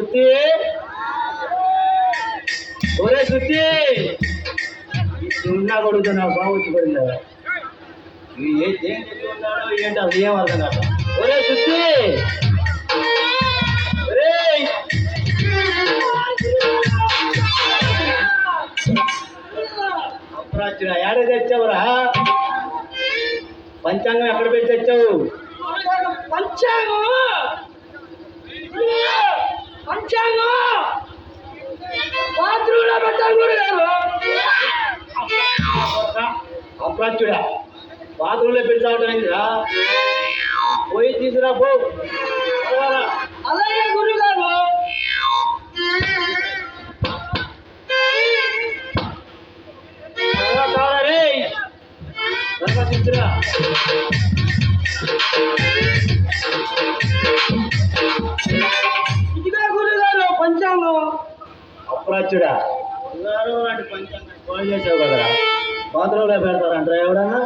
సుత్తి ఒరే సుత్తి ఉన్నా కొడుకు నా బాగా వచ్చిపోయిందా ఏ దేని ఉన్నాడో ఏంటి అది ఏం అర్థం కాదు. ఒరే సుత్తి ఒరేయ్! అప్రాచుడా ఏడ తెచ్చావురా? పంచాంగం ఎక్కడ పెట్టి తెచ్చావు? పంచాంగం పంచాంగం బాత్రూంలో పెట్టాలి గురుగారు పోయి తీసుకురా పో. పోరా. అలాగే గురుగారు త్వరగా అప్రాచుడా బంగారం లాంటి పంచాంగం ఫోన్ చేసావు కదరా? బాత్రూంలో పెడతారంటారా ఎవడన్నా?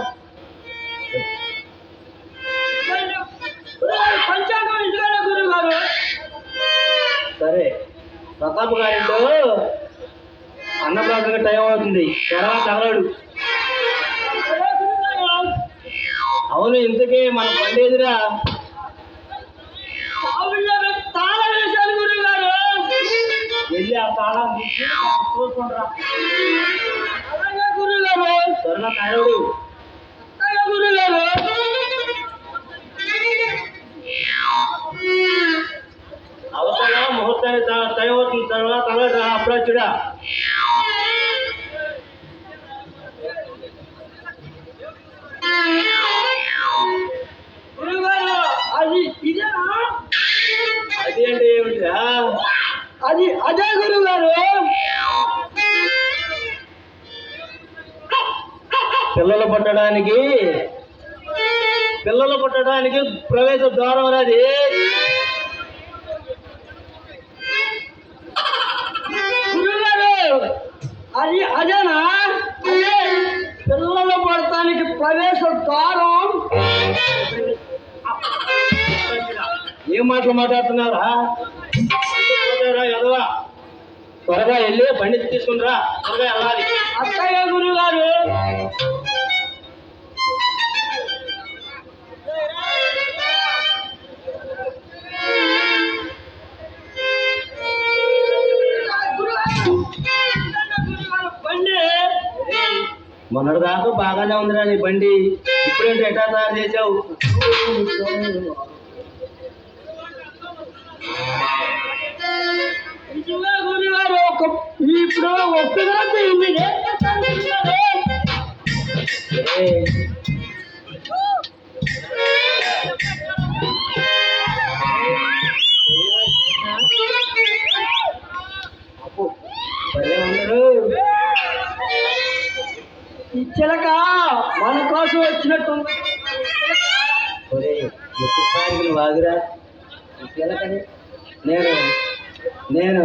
సరే ప్రతాప్ గారింట్లో అన్నప్రాసనకి టైం అవుతుంది. తెరవ తగలడు అవును ఇంతకీ మన పండేదిరా? వెళ్ళి ఆ తాళం తీసి చూసుకుంటారా అలాగే గురుగారు త్వరగా తగలడు అలాగే గురుగారు అవతల ముహూర్తానికి ట- టైం అవుతుంది తర్వాత తగలడు అప్రాచుడా గురుగారు అది అదే గురుగారు పిల్లలు పుట్టడానికి పిల్లలు పుట్టడానికి ప్రవేశ ద్వారం అనేది. అది అదేనా? పిల్లలు పడటానికి ప్రవేశ ద్వారం. ఏం మాటలు మాట్లాడుతున్నారా? త్వరగా వెళ్ళి బండి తీసుకునిరా త్వరగా వెళ్ళాలి. అత్తయ్య గురుగారు బండి! మొన్నటి దాకా బాగానే ఉందిరా నీ బండి. ఇప్పుడేంటి ఎట్లా తయారు చేసావు ఇప్పుడు ఒక్కదాకా చిలక మన కోసం వచ్చినట్టు. ఒరేయ్, ఒక్కసారి నేను నేను